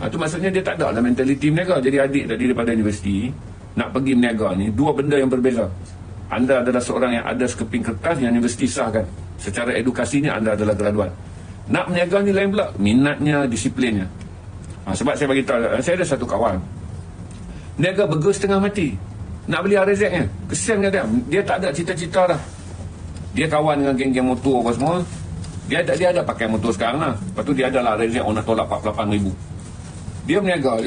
Ha, tu maksudnya dia tak ada lah mentaliti meniaga. Jadi adik tadi daripada universiti nak pergi meniaga ni dua benda yang berbeza. Anda adalah seorang yang ada sekeping kertas yang universiti sahkan. Secara edukasinya anda adalah graduan. Nak meniaga ni lain pula. Minatnya, disiplinnya. Ha, sebab saya bagi tahu, saya ada satu kawan. Niaga bergus setengah mati. Nak beli RZ nya. Kesian dia. Dia tak ada cita-cita dah. Dia kawan dengan geng-geng motor apa semua. Dia ada dia ada pakai motor sekarang lah. Lepas tu dia ada lah RZ orang nak tolak 48 ribu. Dia meniaga.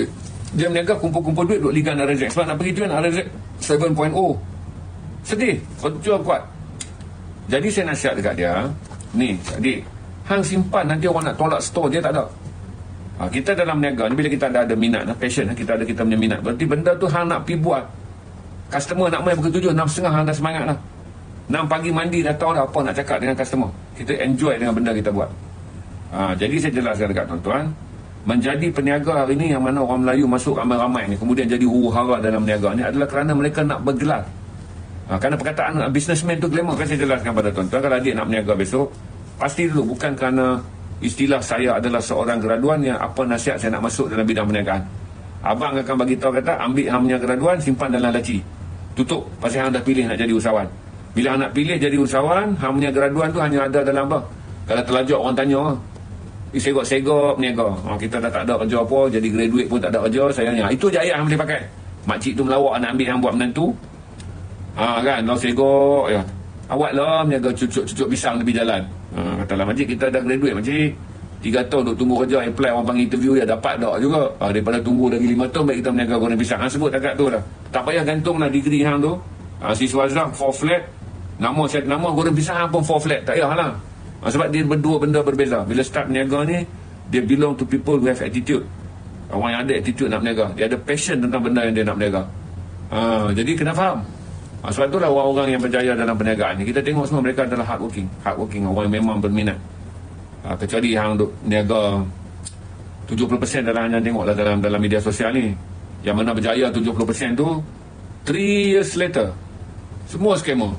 Dia meniaga kumpul-kumpul duit duk ligan RZ. Sebab nak pergi tu kan RZ 7.0. Sedih. Berjuang kuat. Jadi saya nasihat dekat dia. Ni, adik. Hang simpan nanti orang nak tolak store. Dia tak ada. Ha, kita dalam meniaga ni bila kita ada ada minat, passion, kita ada kita punya minat. Berarti benda tu hang nak pergi buat. Customer nak main pukul tujuh, enam setengah hang dah semangat lah. Enam pagi mandi dah tahu dah apa nak cakap dengan customer. Kita enjoy dengan benda kita buat. Ha, jadi saya jelaskan dekat tuan-tuan. Menjadi peniaga hari ni yang mana orang Melayu masuk ramai-ramai ni. Kemudian jadi huru hara dalam meniaga ni adalah kerana mereka nak bergelar. Ha, kerana perkataan businessman tu glamour kan saya jelaskan pada tuan-tuan. Kalau adik nak meniaga besok, pasti dulu bukan kerana istilah saya adalah seorang graduan yang apa nasihat saya nak masuk dalam bidang perniagaan. Abang akan bagi tahu kata ambil hamnya graduan simpan dalam laci. Tutup pasal hang dah pilih nak jadi usahawan. Bila nak pilih jadi usahawan, hang punya graduan tu hanya ada dalam apa? Kalau terlajak orang tanya, segok-segok niaga. Ha, kita dah tak ada kerja apa, jadi graduate pun tak ada kerja, sayangnya. Itu je ayat hang boleh pakai. Makcik tu melawak nak ambil hang buat menantu. Ha, kan, lau segok, ya. Awak lah meniaga cucuk-cucuk pisang tepi jalan. Ha, katalah makcik, kita dah graduate makcik. Tiga tahun duk tunggu kerja, apply orang panggil interview, ya dapat tak juga. Ha, daripada tunggu lagi lima tahun, baik kita meniaga goreng pisang. Ha, sebut dekat tu lah. Tak payah gantung lah degree hang tu. Ha, siswa Azhar, four flat, Nama saya nama goreng pisang pun four flat. Tak payahlah. Ha, sebab dia berdua benda berbeza. Bila start niaga ni, dia belong to people who have attitude. Orang yang ada attitude nak berniaga. Dia ada passion tentang benda yang dia nak berniaga. Ha, jadi kena faham. Ha, sebab itulah orang-orang yang berjaya dalam perniagaan ni. Kita tengok semua mereka adalah hard working. Hard working. Orang yang memang berminat. Ha, kecuali yang duk niaga 70% dalam hanya tengoklah dalam dalam media sosial ni. Yang mana berjaya 70% tu 3 years later semua scammer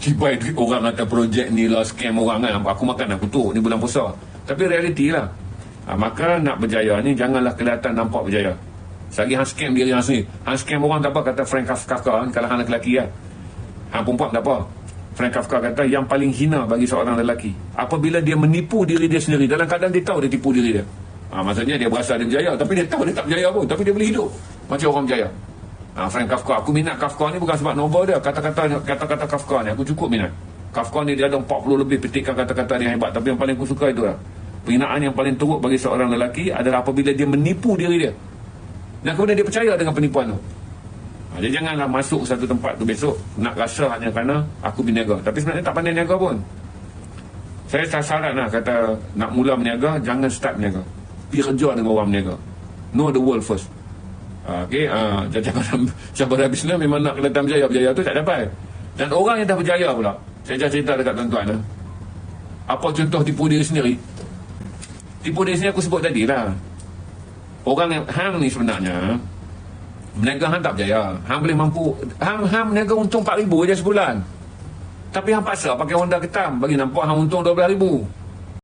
cipai duit orang atas projek ni lah scam orang kan. Aku makan aku tu ni bulan puasa. Tapi realiti lah. Ha, maka nak berjaya ni janganlah kelihatan nampak berjaya. Sagi hang scam diri hang sendiri. Hang scam orang tak apa kata Frank Kafka kan kalau hang lelaki kan. Hang perempuan tak apa. Frank Kafka kata yang paling hina bagi seorang lelaki apabila dia menipu diri dia sendiri dalam keadaan dia tahu dia tipu diri dia. Ha, maksudnya dia berasa dia berjaya tapi dia tahu dia tak berjaya pun tapi dia boleh hidup. Macam orang berjaya Ha, Frank Kafka. Aku minat Kafka ni bukan sebab novel dia. Kata-kata kata-kata Kafka ni aku cukup minat. Kafka ni dia ada 40 lebih petikan kata-kata dia hebat. Tapi yang paling aku suka itu lah. Penghinaan yang paling teruk bagi seorang lelaki adalah apabila dia menipu diri dia. Dan kemudian dia percaya dengan penipuan tu. Ha, dia janganlah masuk satu tempat tu besok nak rasa hanya kerana aku berniaga. Tapi sebenarnya tak pandai niaga pun. Saya tak lah kata nak mula berniaga, jangan start berniaga. Pergi kerja dengan orang berniaga. Know the world first. Okey, uh, cabaran cabaran bisnes memang nak kelihatan berjaya, berjaya tu tak dapat. Dan orang yang dah berjaya pula, saya dah cerita dekat tuan-tuan eh. Apa contoh tipu diri sendiri? Tipu diri sendiri aku sebut tadi lah. Orang yang hang ni sebenarnya Meniaga hang tak berjaya Hang boleh mampu Hang, hang meniaga untung 4,000 je sebulan Tapi hang pasal pakai Honda ketam Bagi nampak hang untung 12,000